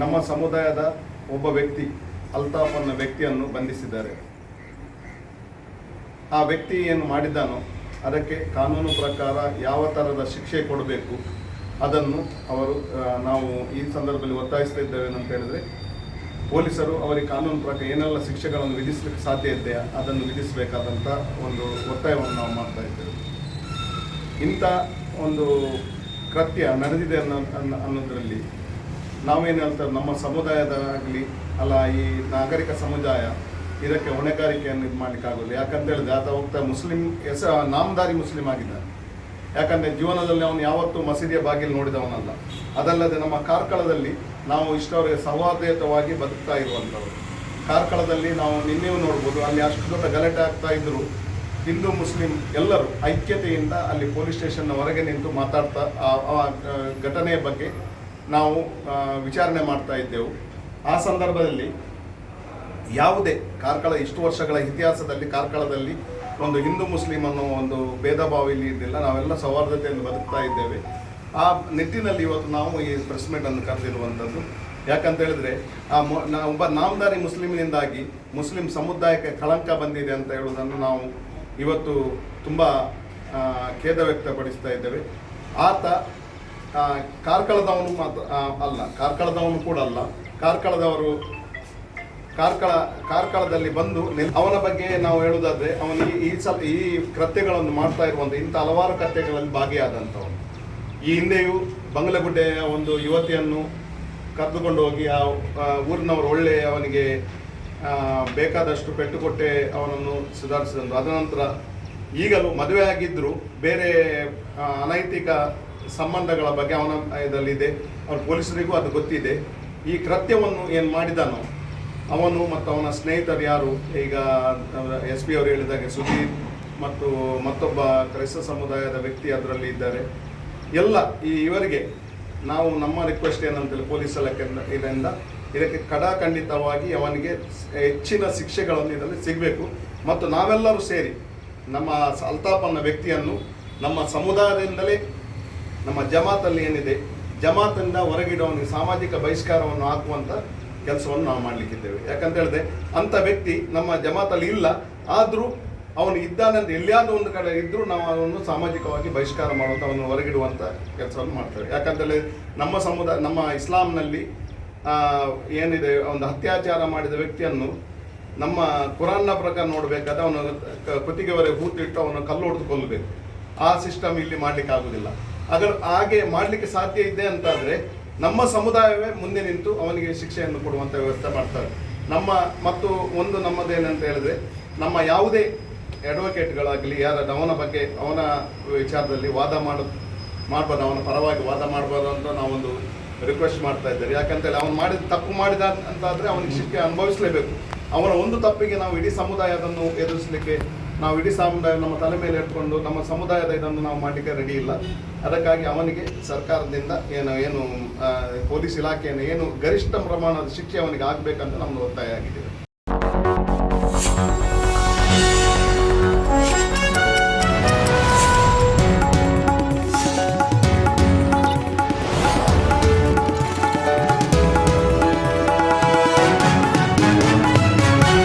ನಮ್ಮ ಸಮುದಾಯದ ಒಬ್ಬ ವ್ಯಕ್ತಿ ಅಲ್ತಾಫ್ ಅನ್ನೋ ವ್ಯಕ್ತಿಯನ್ನು ಬಂಧಿಸಿದ್ದಾರೆ. ಆ ವ್ಯಕ್ತಿ ಏನು ಮಾಡಿದ್ದಾನೋ ಅದಕ್ಕೆ ಕಾನೂನು ಪ್ರಕಾರ ಯಾವ ಥರದ ಶಿಕ್ಷೆ ಕೊಡಬೇಕು, ಅದನ್ನು ಅವರು ನಾವು ಈ ಸಂದರ್ಭದಲ್ಲಿ ಒತ್ತಾಯಿಸ್ತಾ ಇದ್ದೇವೆ ಅಂತ ಹೇಳಿದ್ರೆ ಪೊಲೀಸರು ಅವರಿಗೆ ಕಾನೂನು ಪ್ರಕಾರ ಏನೆಲ್ಲ ಶಿಕ್ಷೆಗಳನ್ನು ವಿಧಿಸಲಿಕ್ಕೆ ಸಾಧ್ಯ ಇದೆಯಾ ಅದನ್ನು ವಿಧಿಸಬೇಕಾದಂಥ ಒಂದು ಒತ್ತಾಯವನ್ನು ನಾವು ಮಾಡ್ತಾ ಇದ್ದೇವೆ. ಇಂಥ ಒಂದು ಕೃತ್ಯ ನಡೆದಿದೆ ಅನ್ನೋ, ಅನ್ನೋ- ಅನ್ನೋದ್ರಲ್ಲಿ ನಾವೇನು ಹೇಳ್ತಾರೆ ನಮ್ಮ ಸಮುದಾಯದಾಗಲಿ ಅಲ್ಲ, ಈ ನಾಗರಿಕ ಸಮುದಾಯ ಇದಕ್ಕೆ ಹೊಣೆಗಾರಿಕೆಯನ್ನು ಇದು ಮಾಡಲಿಕ್ಕಾಗಲ್ಲ ಯಾಕಂತ ಹೇಳಿದ್ರೆ ಆತ ಹೋಗ್ತಾ ಮುಸ್ಲಿಂ ಹೆಸ ನಾಮದಾರಿ ಮುಸ್ಲಿಂ ಆಗಿದ್ದಾನೆ. ಯಾಕಂದರೆ ಜೀವನದಲ್ಲಿ ಅವನು ಯಾವತ್ತೂ ಮಸೀದಿಯ ಬಾಗಿಲು ನೋಡಿದವನಲ್ಲ. ಅದಲ್ಲದೆ ನಮ್ಮ ಕಾರ್ಕಳದಲ್ಲಿ ನಾವು ಇಷ್ಟವರೆಗೆ ಸೌಹಾರ್ದಯುತವಾಗಿ ಬದುಕ್ತಾ ಇರುವಂಥವ್ರು. ಕಾರ್ಕಳದಲ್ಲಿ ನಾವು ನಿನ್ನೆಯೂ ನೋಡ್ಬೋದು, ಅಲ್ಲಿ ಅಷ್ಟು ದೊಡ್ಡ ಗಲಾಟೆ ಆಗ್ತಾ ಇದ್ರು ಹಿಂದೂ, ಮುಸ್ಲಿಂ ಎಲ್ಲರೂ ಐಕ್ಯತೆಯಿಂದ ಅಲ್ಲಿ ಪೊಲೀಸ್ ಸ್ಟೇಷನ್ನ ಹೊರಗೆ ನಿಂತು ಮಾತಾಡ್ತಾ, ಆ ಘಟನೆಯ ಬಗ್ಗೆ ನಾವು ವಿಚಾರಣೆ ಮಾಡ್ತಾ ಇದ್ದೆವು. ಆ ಸಂದರ್ಭದಲ್ಲಿ ಯಾವುದೇ ಕಾರ್ಕಳ, ಇಷ್ಟು ವರ್ಷಗಳ ಇತಿಹಾಸದಲ್ಲಿ ಕಾರ್ಕಳದಲ್ಲಿ ಒಂದು ಹಿಂದೂ, ಮುಸ್ಲಿಂ ಅನ್ನೋ ಒಂದು ಭೇದ ಭಾವ ಇಲ್ಲಿ ಇದ್ದಿಲ್ಲ. ನಾವೆಲ್ಲ ಸೌಹಾರ್ದತೆಯನ್ನು ಬದುಕ್ತಾ ಇದ್ದೇವೆ. ಆ ನಿಟ್ಟಿನಲ್ಲಿ ಇವತ್ತು ನಾವು ಈ ಪ್ರೆಸ್ ಅನ್ನು ಕರೆದಿರುವಂಥದ್ದು. ಯಾಕಂತ ಹೇಳಿದ್ರೆ, ಆ ಒಬ್ಬ ನಾಮದಾರಿ ಮುಸ್ಲಿಮಿನಿಂದಾಗಿ ಮುಸ್ಲಿಂ ಸಮುದಾಯಕ್ಕೆ ಕಳಂಕ ಬಂದಿದೆ ಅಂತ ಹೇಳುವುದನ್ನು ನಾವು ಇವತ್ತು ತುಂಬ ಖೇದ ವ್ಯಕ್ತಪಡಿಸ್ತಾ ಇದ್ದೇವೆ. ಆತ ಕಾರ್ಕಳದವನು ಮಾತ್ರ ಅಲ್ಲ, ಕಾರ್ಕಳದವನು ಕೂಡ ಅಲ್ಲ. ಕಾರ್ಕಳದವರು, ಕಾರ್ಕಳ, ಕಾರ್ಕಳದಲ್ಲಿ ಬಂದು ಅವನ ಬಗ್ಗೆ ನಾವು ಹೇಳುವುದಾದ್ರೆ, ಅವನು ಈ- ಈ ಸಲ, ಈ ಕೃತ್ಯಗಳನ್ನು ಮಾಡ್ತಾ ಇರುವಂಥ ಇಂಥ ಹಲವಾರು ಕೃತ್ಯಗಳಲ್ಲಿ ಭಾಗಿಯಾದಂಥವನು. ಈ ಹಿಂದೆಯೂ ಬಂಗ್ಲಗುಡ್ಡೆಯ ಒಂದು ಯುವತಿಯನ್ನು ಕರೆದುಕೊಂಡು ಹೋಗಿ ಆ ಊರಿನವರು ಒಳ್ಳೆ ಅವನಿಗೆ ಬೇಕಾದಷ್ಟು ಪೆಟ್ಟು ಕೊಟ್ಟೆ ಅವನನ್ನು ಸುಧಾರಿಸಿದಂದು ಅದ ನಂತರ ಈಗಲೂ ಮದುವೆ ಆಗಿದ್ದರೂ ಬೇರೆ ಅನೈತಿಕ ಸಂಬಂಧಗಳ ಬಗ್ಗೆ ಅವನ ಇದರಲ್ಲಿದೆ. ಅವ್ರ ಪೊಲೀಸರಿಗೂ ಅದು ಗೊತ್ತಿದೆ. ಈ ಕೃತ್ಯವನ್ನು ಏನು ಮಾಡಿದಾನೋ ಅವನು ಮತ್ತು ಅವನ ಸ್ನೇಹಿತರು ಯಾರು? ಈಗ ಎಸ್ ಪಿ ಅವರು ಹೇಳಿದಾಗೆ ಸುದೀಪ್ ಮತ್ತು ಮತ್ತೊಬ್ಬ ಕ್ರೈಸ್ತ ಸಮುದಾಯದ ವ್ಯಕ್ತಿ ಅದರಲ್ಲಿ ಇದ್ದಾರೆ. ಎಲ್ಲ ಈ ಇವರಿಗೆ ನಾವು ನಮ್ಮ ರಿಕ್ವೆಸ್ಟ್ ಏನಂತೇಳಿ ಪೊಲೀಸ್ ಇಲಾಖೆ ಇದರಿಂದ ಇದಕ್ಕೆ ಕಡಾಖಂಡಿತವಾಗಿ ಅವನಿಗೆ ಹೆಚ್ಚಿನ ಶಿಕ್ಷೆಗಳನ್ನು ಇದರಲ್ಲಿ ಸಿಗಬೇಕು. ಮತ್ತು ನಾವೆಲ್ಲರೂ ಸೇರಿ ನಮ್ಮ ಅಲ್ತಾಪನ್ನ ವ್ಯಕ್ತಿಯನ್ನು ನಮ್ಮ ಸಮುದಾಯದಿಂದಲೇ ನಮ್ಮ ಜಮಾತಲ್ಲಿ ಏನಿದೆ, ಜಮಾತಿಂದ ಹೊರಗಿಡುವವನಿಗೆ ಸಾಮಾಜಿಕ ಬಹಿಷ್ಕಾರವನ್ನು ಹಾಕುವಂಥ ಕೆಲಸವನ್ನು ನಾವು ಮಾಡಲಿಕ್ಕಿದ್ದೇವೆ. ಯಾಕಂತ ಹೇಳಿದ್ರೆ, ಅಂಥ ವ್ಯಕ್ತಿ ನಮ್ಮ ಜಮಾತಲ್ಲಿ ಇಲ್ಲ, ಆದರೂ ಅವನು ಇದ್ದಾನಂತ ಅಂತ ಎಲ್ಲಿಯಾದ್ರೂ ಒಂದು ಕಡೆ ಇದ್ದರೂ ನಾವು ಅವನು ಸಾಮಾಜಿಕವಾಗಿ ಬಹಿಷ್ಕಾರ ಮಾಡುವಂಥ ಅವನು ಹೊರಗಿಡುವಂಥ ಕೆಲಸವನ್ನು ಮಾಡ್ತಾರೆ. ಯಾಕಂತೇಳಿ ನಮ್ಮ ಸಮುದಾಯ, ನಮ್ಮ ಇಸ್ಲಾಂನಲ್ಲಿ ಏನಿದೆ, ಒಂದು ಅತ್ಯಾಚಾರ ಮಾಡಿದ ವ್ಯಕ್ತಿಯನ್ನು ನಮ್ಮ ಕುರಾನ್ನ ಪ್ರಕಾರ ನೋಡಬೇಕಾದ್ರೆ ಅವನು ಕುತ್ತಿಗೆವರೆಗೆ ಹೂತಿಟ್ಟು ಅವನು ಕಲ್ಲು ಹೊಡೆದು ಕೊಲ್ಲಬೇಕು. ಆ ಸಿಸ್ಟಮ್ ಇಲ್ಲಿ ಮಾಡಲಿಕ್ಕೆ ಆಗುದಿಲ್ಲ. ಅದರ ಹಾಗೆ ಮಾಡಲಿಕ್ಕೆ ಸಾಧ್ಯ ಇದೆ ಅಂತಾದರೆ ನಮ್ಮ ಸಮುದಾಯವೇ ಮುಂದೆ ನಿಂತು ಅವನಿಗೆ ಶಿಕ್ಷೆಯನ್ನು ಕೊಡುವಂಥ ವ್ಯವಸ್ಥೆ ಮಾಡ್ತಾರೆ. ನಮ್ಮ, ಮತ್ತು ಒಂದು ನಮ್ಮದೇನಂತ ಹೇಳಿದ್ರೆ ನಮ್ಮ ಯಾವುದೇ ಅಡ್ವೊಕೇಟ್ಗಳಾಗಲಿ ಯಾರ ಅವನ ಬಗ್ಗೆ, ಅವನ ವಿಚಾರದಲ್ಲಿ ವಾದ ಮಾಡ, ಮಾಡ್ಬೋದು, ಅವನ ಪರವಾಗಿ ವಾದ ಮಾಡ್ಬೋದು ಅಂತ ನಾವೊಂದು ರಿಕ್ವೆಸ್ಟ್ ಮಾಡ್ತಾ ಇದ್ದಾರೆ ಯಾಕಂತೇಳಿ ಅವನು ಮಾಡಿದ ತಪ್ಪು ಮಾಡಿದ ಅಂತಾದರೆ ಅವನಿಗೆ ಶಿಕ್ಷೆ ಅನುಭವಿಸಲೇಬೇಕು. ಅವನ ಒಂದು ತಪ್ಪಿಗೆ ನಾವು ಇಡೀ ಸಮುದಾಯದನ್ನು ಎದುರಿಸಲಿಕ್ಕೆ, ನಾವು ಇಡೀ ಸಮುದಾಯ ನಮ್ಮ ತಲೆ ಮೇಲೆ ಇಟ್ಕೊಂಡು ನಮ್ಮ ಸಮುದಾಯದ ಇದನ್ನು ನಾವು ಮಾಡಲಿಕ್ಕೆ ರೆಡಿ ಇಲ್ಲ. ಅದಕ್ಕಾಗಿ ಅವನಿಗೆ ಸರ್ಕಾರದಿಂದ ಏನು ಏನು ಪೊಲೀಸ್ ಇಲಾಖೆಯನ್ನು ಏನು ಗರಿಷ್ಠ ಪ್ರಮಾಣದ ಶಿಕ್ಷೆ ಅವನಿಗೆ ಆಗಬೇಕಂತ ನಮ್ಮದು ಒತ್ತಾಯ ಆಗಿದೆ